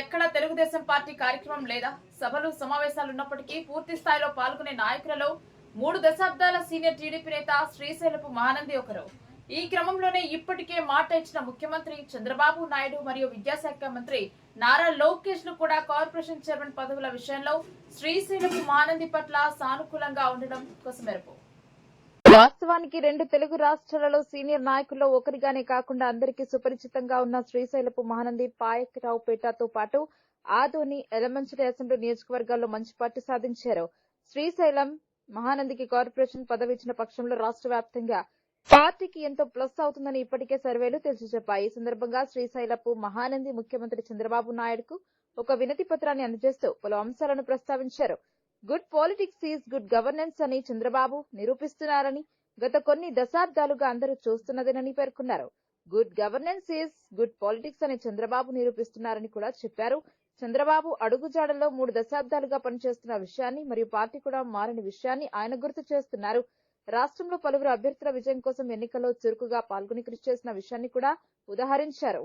ఎక్కడా తెలుగుదేశం పార్టీ కార్యక్రమం లేదా? సభలు సమావేశాలు ఉన్నప్పటికీ పూర్తి స్థాయిలో పాల్గొనే నాయకులలో మూడు దశాబ్దాల సీనియర్ టీడీపీ నేత శ్రీశైలపు మహానంది ఒకరు. ఈ క్రమంలోనే ఇప్పటికే మాట ఇచ్చిన ముఖ్యమంత్రి చంద్రబాబు నాయుడు మరియు విద్యాశాఖ మంత్రి నారా లోకేష్లు కూడా కార్పొరేషన్ చైర్మన్ పదవుల విషయంలో శ్రీశైలపు మహానంది పట్ల సానుకూలంగా ఉండడం కోసమెరుపు వాస్తవానికి రెండు తెలుగు రాష్ట్రాలలో సీనియర్ నాయకుల్లో ఒకరిగానే కాకుండా అందరికీ సుపరిచితంగా ఉన్న శ్రీశైలపు మహానంది పాయకరావుపేటతో పాటు ఆదోని ఎలమంచిలి అసెంబ్లీ నియోజకవర్గాల్లో మంచి పార్టీ సాధించారు. శ్రీశైలం మహానందికి కార్పొరేషన్ పదవి ఇచ్చిన పక్షంలో రాష్ట్ర వ్యాప్తంగా పార్టీకి ఎంతో ప్లస్ అవుతుందని ఇప్పటికే సర్వేలు తెలిసి చెప్పాయి. ఈ సందర్భంగా శ్రీశైలపు మహానంది ముఖ్యమంత్రి చంద్రబాబు నాయుడుకు ఒక వినతి పత్రాన్ని అందజేస్తూ పలు అంశాలను ప్రస్తావించారు. Good politics is good governance అని చంద్రబాబు నిరూపిస్తున్నారని గత కొన్ని దశాబ్దాలుగా అందరూ చూస్తున్నదేనని పేర్కొన్నారు. Good governance is good politics అని చంద్రబాబు నిరూపిస్తున్నారని కూడా చెప్పారు. చంద్రబాబు అడుగుజాడల్లో మూడు దశాబ్దాలుగా పనిచేస్తున్న విషయాన్ని మరియు పార్టీ కూడా మారిన విషయాన్ని ఆయన గుర్తు చేస్తున్నారు. రాష్ట్రంలో పలువురు అభ్యర్థుల విజయం కోసం ఎన్నికల్లో చురుకుగా పాల్గొని కృషి చేసిన విషయాన్ని కూడా ఉదాహరించారు.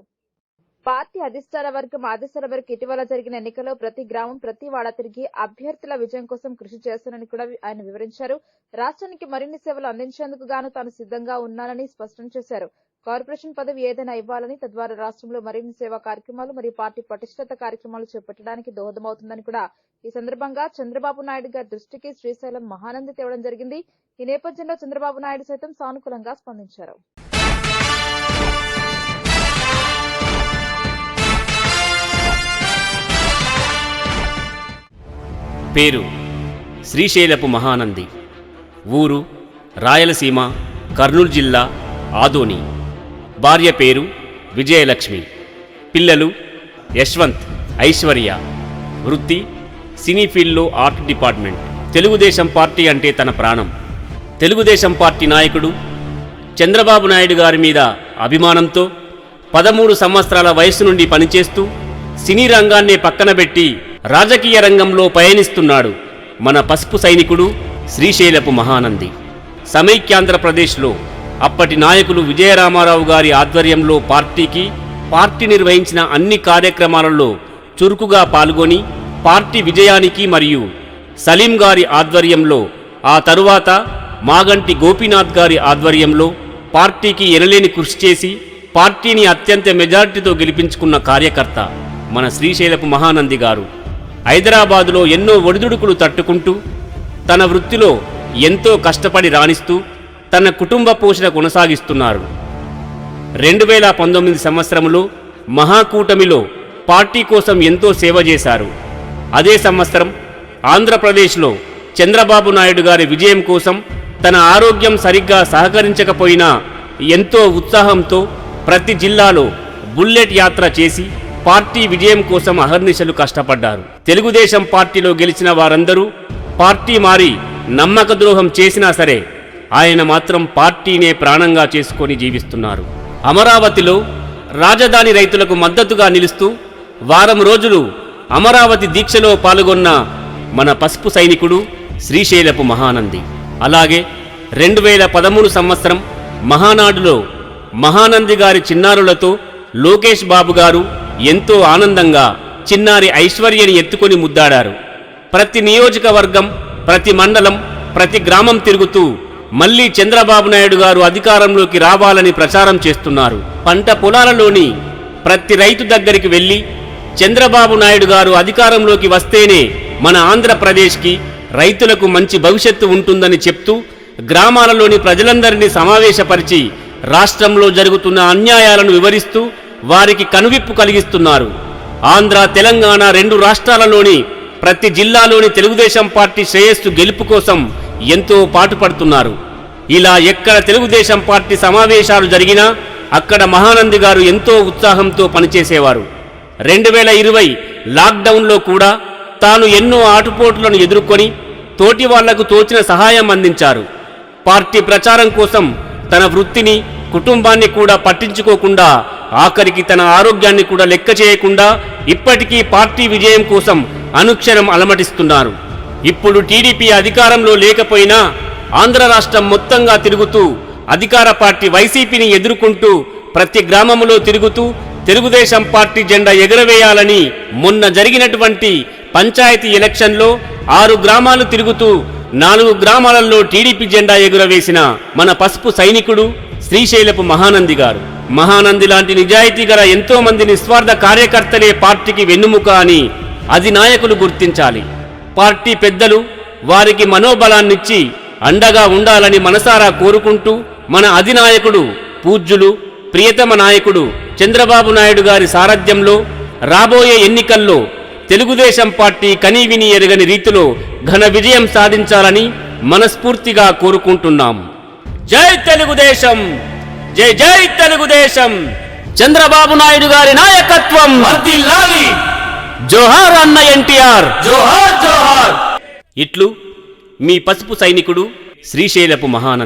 పార్టీ అధిష్టాన వర్గం ఆదేశాల మేరకు ఇటీవల జరిగిన ఎన్నికల్లో ప్రతి గ్రామం ప్రతి వాడ తిరిగి అభ్యర్థుల విజయం కోసం కృషి చేస్తానని కూడా ఆయన వివరించారు. రాష్ట్రానికి మరిన్ని సేవలు అందించేందుకు గాను తాను సిద్ధంగా ఉన్నానని స్పష్టం చేశారు. కార్పొరేషన్ పదవి ఏదైనా ఇవ్వాలని తద్వారా రాష్ట్రంలో మరిన్ని సేవా కార్యక్రమాలు మరియు పార్టీ పటిష్టత కార్యక్రమాలు చేపట్టడానికి దోహదమవుతుందని కూడా ఈ సందర్భంగా చంద్రబాబు నాయుడు గారి దృష్టికి శ్రీశైలం మహానంది తేవడం జరిగింది. ఈ నేపథ్యంలో చంద్రబాబు నాయుడు సైతం సానుకూలంగా స్పందించారు. పేరు శ్రీశైలపు మహానంది. ఊరు రాయలసీమ కర్నూలు జిల్లా ఆదోని. భార్య పేరు విజయలక్ష్మి. పిల్లలు యశ్వంత్ ఐశ్వర్య. వృత్తి సినీ ఫీల్డ్లో ఆర్ట్ డిపార్ట్మెంట్. తెలుగుదేశం పార్టీ అంటే తన ప్రాణం. తెలుగుదేశం పార్టీ నాయకుడు చంద్రబాబు నాయుడు గారి మీద అభిమానంతో పదమూడు సంవత్సరాల వయసు నుండి పనిచేస్తూ సినీ రంగాన్నే పక్కనబెట్టి రాజకీయ రంగంలో పయనిస్తున్నాడు మన పసుపు సైనికుడు శ్రీశైలపు మహానంది. సమైక్యాంధ్రప్రదేశ్లో అప్పటి నాయకులు విజయరామారావు గారి ఆధ్వర్యంలో పార్టీకి పార్టీ నిర్వహించిన అన్ని కార్యక్రమాలలో చురుకుగా పాల్గొని పార్టీ విజయానికి మరియు సలీం గారి ఆధ్వర్యంలో ఆ తరువాత మాగంటి గోపీనాథ్ గారి ఆధ్వర్యంలో పార్టీకి ఎనలేని కృషి చేసి పార్టీని అత్యంత మెజార్టీతో గెలిపించుకున్న కార్యకర్త మన శ్రీశైలపు మహానంది గారు. హైదరాబాదులో ఎన్నో ఒడిదుడుకులు తట్టుకుంటూ తన వృత్తిలో ఎంతో కష్టపడి రాణిస్తూ తన కుటుంబ పోషణ కొనసాగిస్తున్నారు. రెండు వేల పంతొమ్మిది సంవత్సరంలో మహాకూటమిలో పార్టీ కోసం ఎంతో సేవ చేశారు. అదే సంవత్సరం ఆంధ్రప్రదేశ్లో చంద్రబాబు నాయుడు గారి విజయం కోసం తన ఆరోగ్యం సరిగ్గా సహకరించకపోయినా ఎంతో ఉత్సాహంతో ప్రతి జిల్లాలో బుల్లెట్ యాత్ర చేసి పార్టీ విజయం కోసం అహర్నిశలు కష్టపడ్డారు. తెలుగుదేశం పార్టీలో గెలిచిన వారందరూ పార్టీ మారి నమ్మక ద్రోహం చేసినా సరే ఆయన మాత్రం పార్టీనే ప్రాణంగా చేసుకొని జీవిస్తున్నారు. అమరావతిలో రాజధాని రైతులకు మద్దతుగా నిలుస్తూ వారం రోజులు అమరావతి దీక్షలో పాల్గొన్న మన పసుపు సైనికుడు శ్రీశైలపు మహానంది. అలాగే రెండు వేల పదమూడు సంవత్సరం మహానాడులో మహానంది గారి చిన్నారులతో లోకేష్ బాబు గారు ఎంతో ఆనందంగా చిన్నారి ఐశ్వర్యని ఎత్తుకొని ముద్దాడారు. ప్రతి నియోజకవర్గం ప్రతి మండలం ప్రతి గ్రామం తిరుగుతూ మళ్ళీ చంద్రబాబు నాయుడు గారు అధికారంలోకి రావాలని ప్రచారం చేస్తున్నారు. పంట పొలాలలోని ప్రతి రైతు దగ్గరికి వెళ్ళి చంద్రబాబు నాయుడు గారు అధికారంలోకి వస్తేనే మన ఆంధ్రప్రదేశ్కి రైతులకు మంచి భవిష్యత్తు ఉంటుందని చెప్తూ గ్రామాలలోని ప్రజలందరినీ సమావేశపరిచి రాష్ట్రంలో జరుగుతున్న అన్యాయాలను వివరిస్తూ వారికి కనువిప్పు కలిగిస్తున్నారు. ఆంధ్ర తెలంగాణ రెండు రాష్ట్రాలలోని ప్రతి జిల్లాలోని తెలుగుదేశం పార్టీ శ్రేయస్సు గెలుపు కోసం ఎంతో పాటుపడుతున్నారు. ఇలా ఎక్కడ తెలుగుదేశం పార్టీ సమావేశాలు జరిగినా అక్కడ మహానంది గారు ఎంతో ఉత్సాహంతో పనిచేసేవారు. రెండు వేల ఇరవై లాక్డౌన్లో కూడా తాను ఎన్నో ఆటుపోట్లను ఎదుర్కొని తోటి వాళ్ళకు తోచిన సహాయం అందించారు. పార్టీ ప్రచారం కోసం తన వృత్తిని కుటుంబాన్ని కూడా పట్టించుకోకుండా ఆఖరికి తన ఆరోగ్యాన్ని కూడా లెక్క చేయకుండా ఇప్పటికీ పార్టీ విజయం కోసం అనుక్షరం అలమటిస్తున్నారు. ఇప్పుడు టీడీపీ అధికారంలో లేకపోయినా ఆంధ్ర రాష్ట్రం మొత్తంగా తిరుగుతూ అధికార పార్టీ వైసీపీని ఎదుర్కొంటూ ప్రతి గ్రామంలో తిరుగుతూ తెలుగుదేశం పార్టీ జెండా ఎగరవేయాలని మొన్న జరిగినటువంటి పంచాయతీ ఎలక్షన్లో ఆరు గ్రామాలు తిరుగుతూ నాలుగు గ్రామాలలో టీడీపీ జెండా ఎగురవేసిన మన పసుపు సైనికుడు శ్రీశైలపు మహానంది గారు. మహానంది లాంటి నిజాయితీ గల ఎంతోమంది నిస్వార్థ కార్యకర్తలే పార్టీకి వెన్నుముక అని అధినాయకులు గుర్తించాలి. పార్టీ పెద్దలు వారికి మనోబలాన్నిచ్చి అండగా ఉండాలని మనసారా కోరుకుంటూ మన అధినాయకుడు పూజ్యులు ప్రియతమ నాయకుడు చంద్రబాబు నాయుడు గారి సారథ్యంలో రాబోయే ఎన్నికల్లో తెలుగుదేశం పార్టీ కనీవిని ఎరగని రీతిలో ఘన విజయం సాధించాలని మనస్ఫూర్తిగా కోరుకుంటున్నాం. జై తెలుగుదేశం! జై జై తెలుగుదేశం. చంద్రబాబు నాయుడు గారి నాయకత్వం. జోహార్ అన్న ఎన్టీఆర్. జోహార్ జోహార్. ఇట్లు మీ పసుపు సైనికుడు శ్రీశైలపు మహానంద